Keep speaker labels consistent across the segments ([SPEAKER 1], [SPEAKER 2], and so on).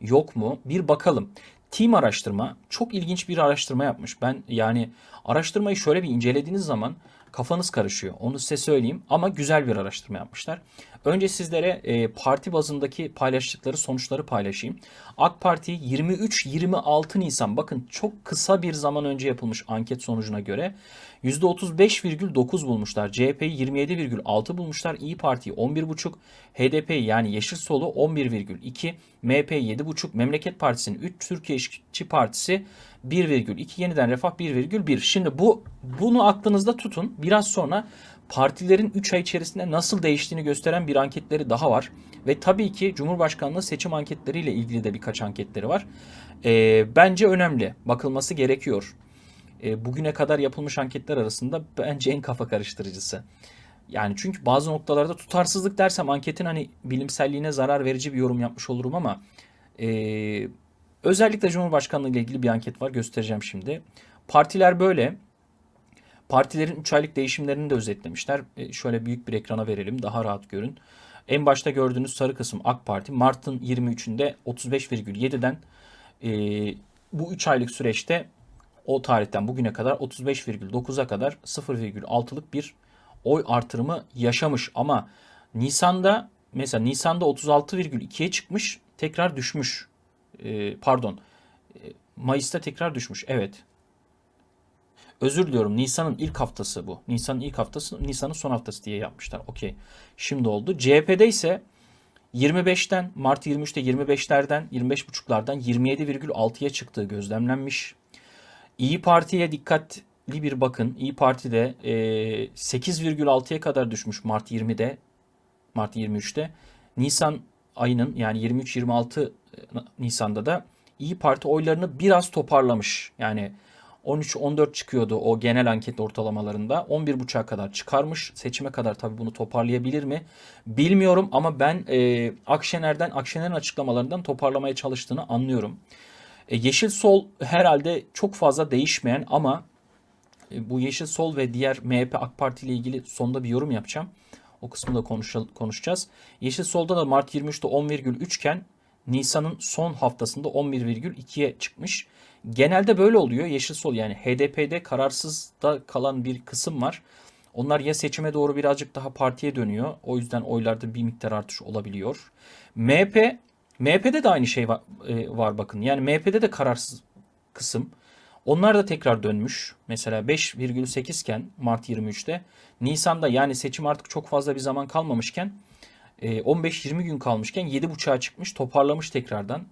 [SPEAKER 1] yok mu? Bir bakalım. Team araştırma çok ilginç bir araştırma yapmış. Ben yani araştırmayı şöyle bir incelediğiniz zaman kafanız karışıyor. Onu size söyleyeyim ama güzel bir araştırma yapmışlar. Önce sizlere e, parti bazındaki paylaştıkları sonuçları paylaşayım. AK Parti 23-26 Nisan bakın çok kısa bir zaman önce yapılmış anket sonucuna göre %35,9 bulmuşlar. CHP'yi 27,6 bulmuşlar. İyi Parti'yi 11,5, HDP yani Yeşil Sol'u 11,2, MHP 7,5, Memleket Partisi'nin 3, Türkiye İşçi Partisi 1,2, Yeniden Refah 1,1. Şimdi bu bunu aklınızda tutun. Biraz sonra partilerin 3 ay içerisinde nasıl değiştiğini gösteren bir anketleri daha var. Ve tabii ki Cumhurbaşkanlığı seçim anketleriyle ilgili de birkaç anketleri var. Ee, bence önemli. Bakılması gerekiyor. Ee, bugüne kadar yapılmış anketler arasında bence en kafa karıştırıcısı. Yani çünkü bazı noktalarda tutarsızlık dersem anketin hani bilimselliğine zarar verici bir yorum yapmış olurum ama e, özellikle Cumhurbaşkanlığı ile ilgili bir anket var göstereceğim şimdi. Partiler böyle. Partilerin 3 aylık değişimlerini de özetlemişler. E, şöyle büyük bir ekrana verelim daha rahat görün. En başta gördüğünüz sarı kısım AK Parti. Mart'ın 23'ünde 35,7'den e, bu 3 aylık süreçte o tarihten bugüne kadar 35,9'a kadar 0,6'lık bir oy artırımı yaşamış. Ama Nisan'da mesela Nisan'da 36,2'ye çıkmış tekrar düşmüş. E, pardon E, Mayıs'ta tekrar düşmüş. Evet. Özür diliyorum. Nisan'ın ilk haftası bu. Nisan'ın ilk haftası, Nisan'ın son haftası diye yapmışlar. Okey. Şimdi oldu. CHP'de ise 25'ten, Mart 23'te 25'lerden, 25,5'lardan 27,6'ya çıktığı gözlemlenmiş. İyi Parti'ye dikkatli bir bakın. İyi Parti'de e, 8,6'ya kadar düşmüş Mart 20'de, Mart 23'te. Nisan ayının yani 23-26 Nisan'da da İyi Parti oylarını biraz toparlamış. Yani 13-14 çıkıyordu o genel anket ortalamalarında. 11.5'a kadar çıkarmış. Seçime kadar tabii bunu toparlayabilir mi? Bilmiyorum ama ben e, Akşener'den, Akşener'in açıklamalarından toparlamaya çalıştığını anlıyorum. E, Yeşil Sol herhalde çok fazla değişmeyen ama e, bu Yeşil Sol ve diğer MHP AK Parti ile ilgili sonda bir yorum yapacağım. O kısmı da konuşa- konuşacağız. Yeşil Sol'da da Mart 23'te 10,3 iken Nisan'ın son haftasında 11,2'ye çıkmış. Genelde böyle oluyor. Yeşil Sol yani HDP'de kararsızda kalan bir kısım var. Onlar ya seçime doğru birazcık daha partiye dönüyor. O yüzden oylarda bir miktar artış olabiliyor. MHP MHP'de de aynı şey var, e, var bakın. Yani MHP'de de kararsız kısım. Onlar da tekrar dönmüş. Mesela 5,8 iken Mart 23'te Nisan'da yani seçim artık çok fazla bir zaman kalmamışken e, 15-20 gün kalmışken 7,5'a çıkmış toparlamış tekrardan.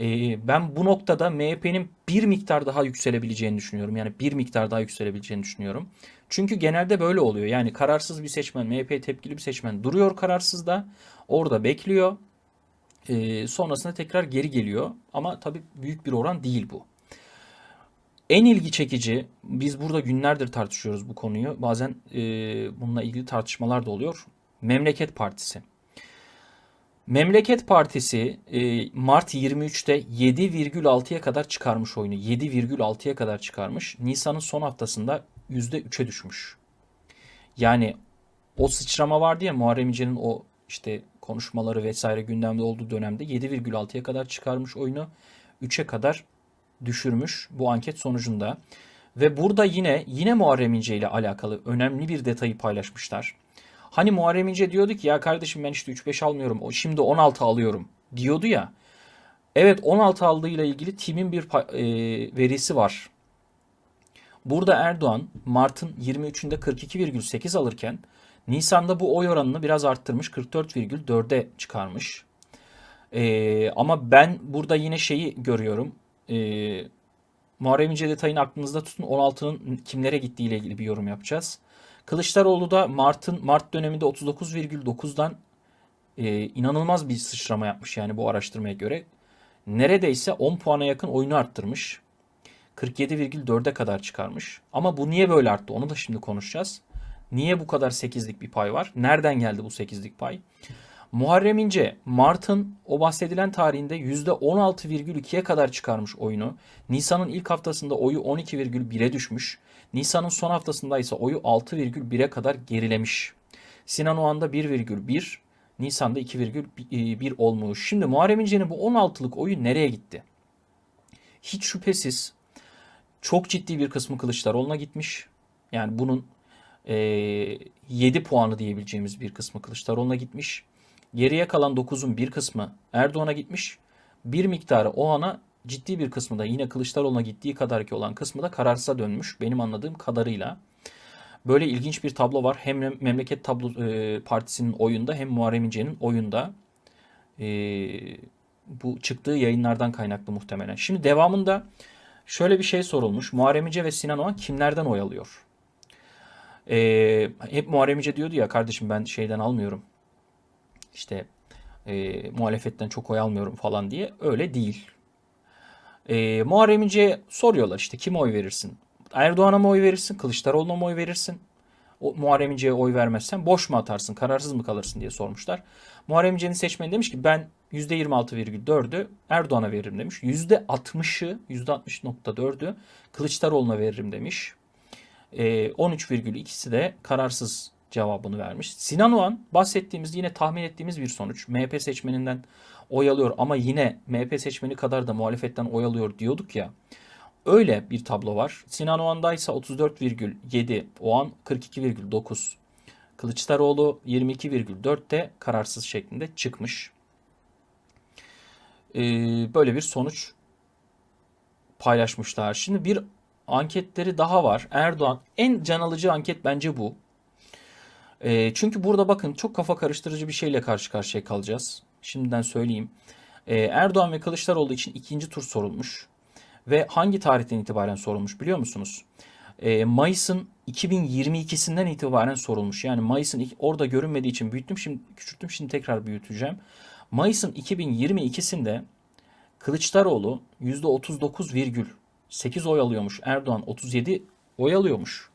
[SPEAKER 1] E, ben bu noktada MHP'nin bir miktar daha yükselebileceğini düşünüyorum. Yani bir miktar daha yükselebileceğini düşünüyorum. Çünkü genelde böyle oluyor. Yani kararsız bir seçmen, MHP tepkili bir seçmen duruyor kararsızda. Orada bekliyor. E, sonrasında tekrar geri geliyor. Ama tabii büyük bir oran değil bu. En ilgi çekici, biz burada günlerdir tartışıyoruz bu konuyu. Bazen e, bununla ilgili tartışmalar da oluyor. Memleket Partisi. Memleket Partisi e, Mart 23'te 7,6'ya kadar çıkarmış oyunu. 7,6'ya kadar çıkarmış. Nisan'ın son haftasında %3'e düşmüş. Yani o sıçrama vardı ya Muharrem İnce'nin o işte konuşmaları vesaire gündemde olduğu dönemde 7,6'ya kadar çıkarmış oyunu. 3'e kadar düşürmüş bu anket sonucunda. Ve burada yine yine Muharrem İnce ile alakalı önemli bir detayı paylaşmışlar. Hani Muharrem İnce diyordu ki ya kardeşim ben işte 3-5 almıyorum. Şimdi 16 alıyorum diyordu ya. Evet 16 aldığıyla ilgili TİM'in bir e, verisi var. Burada Erdoğan Mart'ın 23'ünde 42,8 alırken Nisan'da bu oy oranını biraz arttırmış 44,4'e çıkarmış. E, ama ben burada yine şeyi görüyorum. E, Muharrem İnce detayını aklınızda tutun. 16'nın kimlere gittiği ile ilgili bir yorum yapacağız. Kılıçdaroğlu da Mart'ın Mart döneminde 39,9'dan e, inanılmaz bir sıçrama yapmış yani bu araştırmaya göre. Neredeyse 10 puana yakın oyunu arttırmış. 47,4'e kadar çıkarmış. Ama bu niye böyle arttı onu da şimdi konuşacağız. Niye bu kadar 8'lik bir pay var? Nereden geldi bu 8'lik pay? Muharrem İnce Mart'ın o bahsedilen tarihinde %16,2'ye kadar çıkarmış oyunu. Nisan'ın ilk haftasında oyu 12,1'e düşmüş. Nisan'ın son haftasında ise oyu 6,1'e kadar gerilemiş. Sinan Oğan'da 1,1, Nisan'da 2,1 olmuş. Şimdi Muharrem İnce'nin bu 16'lık oyu nereye gitti? Hiç şüphesiz çok ciddi bir kısmı Kılıçdaroğlu'na gitmiş. Yani bunun e, 7 puanı diyebileceğimiz bir kısmı Kılıçdaroğlu'na gitmiş. Geriye kalan 9'un bir kısmı Erdoğan'a gitmiş. Bir miktarı o ana ciddi bir kısmı da yine Kılıçdaroğlu'na gittiği kadar ki olan kısmı da kararsıza dönmüş benim anladığım kadarıyla. Böyle ilginç bir tablo var. Hem Memleket tablo, e, Partisi'nin oyunda hem Muharrem İnce'nin oyunda. E, bu çıktığı yayınlardan kaynaklı muhtemelen. Şimdi devamında şöyle bir şey sorulmuş. Muharrem İnce ve Sinan Oğan kimlerden oy alıyor? E, hep Muharrem İnce diyordu ya kardeşim ben şeyden almıyorum. İşte e, muhalefetten çok oy almıyorum falan diye. Öyle değil. E, Muharrem İnce'ye soruyorlar işte kime oy verirsin? Erdoğan'a mı oy verirsin? Kılıçdaroğlu'na mı oy verirsin? O, Muharrem İnce'ye oy vermezsen boş mu atarsın? Kararsız mı kalırsın diye sormuşlar. Muharrem İnce'nin seçmeni demiş ki ben %26,4'ü Erdoğan'a veririm demiş. %60'ı %60.4'ü Kılıçdaroğlu'na veririm demiş. E, 13,2'si de kararsız cevabını vermiş. Sinan Oğan bahsettiğimiz yine tahmin ettiğimiz bir sonuç. MHP seçmeninden oy alıyor ama yine MHP seçmeni kadar da muhalefetten oy alıyor diyorduk ya. Öyle bir tablo var. Sinan Oğan'da ise 34,7, Oğan 42,9. Kılıçdaroğlu 22,4'te kararsız şeklinde çıkmış. Ee, böyle bir sonuç paylaşmışlar. Şimdi bir anketleri daha var. Erdoğan en can alıcı anket bence bu. E, çünkü burada bakın çok kafa karıştırıcı bir şeyle karşı karşıya kalacağız. Şimdiden söyleyeyim. E, Erdoğan ve Kılıçdaroğlu için ikinci tur sorulmuş. Ve hangi tarihten itibaren sorulmuş biliyor musunuz? E, Mayıs'ın 2022'sinden itibaren sorulmuş. Yani Mayıs'ın orada görünmediği için büyüttüm. Şimdi küçülttüm. Şimdi tekrar büyüteceğim. Mayıs'ın 2022'sinde Kılıçdaroğlu %39,8 oy alıyormuş. Erdoğan 37 oy alıyormuş.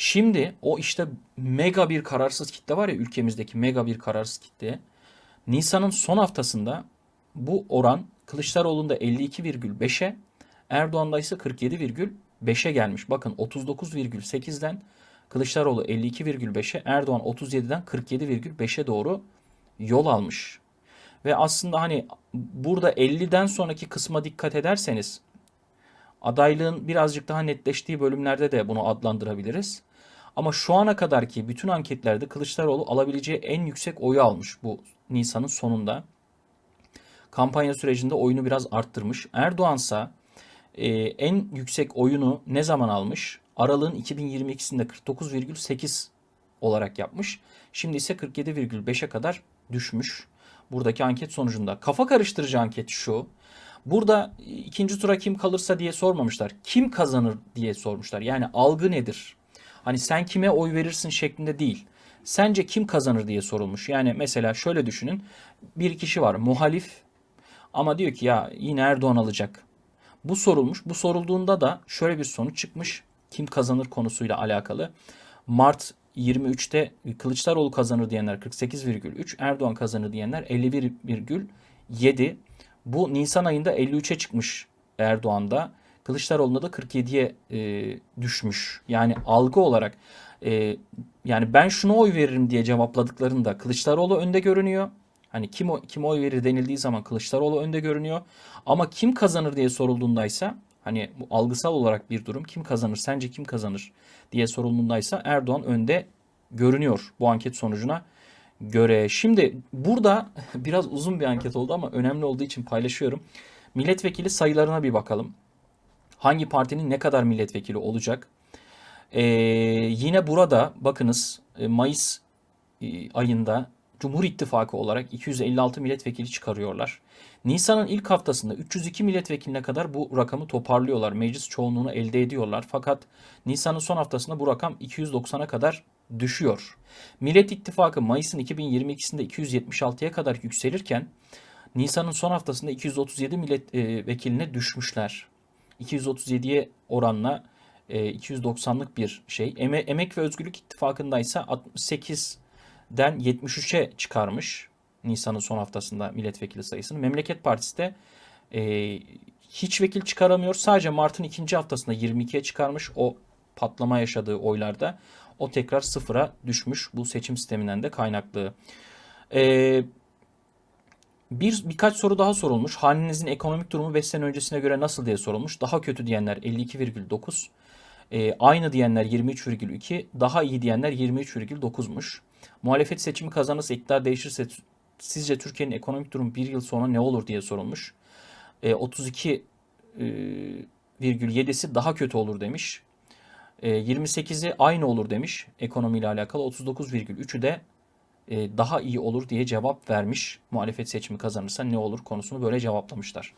[SPEAKER 1] Şimdi o işte mega bir kararsız kitle var ya ülkemizdeki mega bir kararsız kitle. Nisan'ın son haftasında bu oran Kılıçdaroğlu'nda 52,5'e Erdoğan'da ise 47,5'e gelmiş. Bakın 39,8'den Kılıçdaroğlu 52,5'e Erdoğan 37'den 47,5'e doğru yol almış. Ve aslında hani burada 50'den sonraki kısma dikkat ederseniz adaylığın birazcık daha netleştiği bölümlerde de bunu adlandırabiliriz. Ama şu ana kadar ki bütün anketlerde Kılıçdaroğlu alabileceği en yüksek oyu almış bu Nisan'ın sonunda. Kampanya sürecinde oyunu biraz arttırmış. Erdoğan ise e, en yüksek oyunu ne zaman almış? Aralığın 2022'sinde 49,8 olarak yapmış. Şimdi ise 47,5'e kadar düşmüş. Buradaki anket sonucunda. Kafa karıştırıcı anket şu. Burada ikinci tura kim kalırsa diye sormamışlar. Kim kazanır diye sormuşlar. Yani algı nedir? Hani sen kime oy verirsin şeklinde değil. Sence kim kazanır diye sorulmuş. Yani mesela şöyle düşünün. Bir kişi var muhalif ama diyor ki ya yine Erdoğan alacak. Bu sorulmuş. Bu sorulduğunda da şöyle bir sonuç çıkmış. Kim kazanır konusuyla alakalı. Mart 23'te Kılıçdaroğlu kazanır diyenler 48,3, Erdoğan kazanır diyenler 51,7. Bu Nisan ayında 53'e çıkmış Erdoğan'da. Kılıçdaroğlu'nda da 47'ye e, düşmüş. Yani algı olarak e, yani ben şuna oy veririm diye cevapladıklarında Kılıçdaroğlu önde görünüyor. Hani kim kim oy verir denildiği zaman Kılıçdaroğlu önde görünüyor. Ama kim kazanır diye sorulduğundaysa hani bu algısal olarak bir durum kim kazanır sence kim kazanır diye sorulduğundaysa Erdoğan önde görünüyor bu anket sonucuna göre. Şimdi burada biraz uzun bir anket oldu ama önemli olduğu için paylaşıyorum. Milletvekili sayılarına bir bakalım hangi partinin ne kadar milletvekili olacak. Ee, yine burada bakınız e, Mayıs e, ayında Cumhur İttifakı olarak 256 milletvekili çıkarıyorlar. Nisan'ın ilk haftasında 302 milletvekiline kadar bu rakamı toparlıyorlar. Meclis çoğunluğunu elde ediyorlar. Fakat Nisan'ın son haftasında bu rakam 290'a kadar düşüyor. Millet İttifakı Mayıs'ın 2022'sinde 276'ya kadar yükselirken Nisan'ın son haftasında 237 milletvekiline düşmüşler. 237'ye oranla e, 290'lık bir şey. Eme, Emek ve Özgürlük İttifakı'nda ise 68'den 73'e çıkarmış Nisan'ın son haftasında milletvekili sayısını. Memleket Partisi de e, hiç vekil çıkaramıyor. Sadece Mart'ın ikinci haftasında 22'ye çıkarmış. O patlama yaşadığı oylarda o tekrar sıfıra düşmüş bu seçim sisteminden de kaynaklı. Ee, bir birkaç soru daha sorulmuş. Hanenizin ekonomik durumu 5 sene öncesine göre nasıl diye sorulmuş. Daha kötü diyenler 52,9. Ee, aynı diyenler 23,2. Daha iyi diyenler 23,9'muş. Muhalefet seçimi kazanırsa iktidar değişirse sizce Türkiye'nin ekonomik durumu bir yıl sonra ne olur diye sorulmuş. Ee, 32,7'si daha kötü olur demiş. Ee, 28'i aynı olur demiş ekonomiyle alakalı. 39,3'ü de e, daha iyi olur diye cevap vermiş. Muhalefet seçimi kazanırsa ne olur konusunu böyle cevaplamışlar.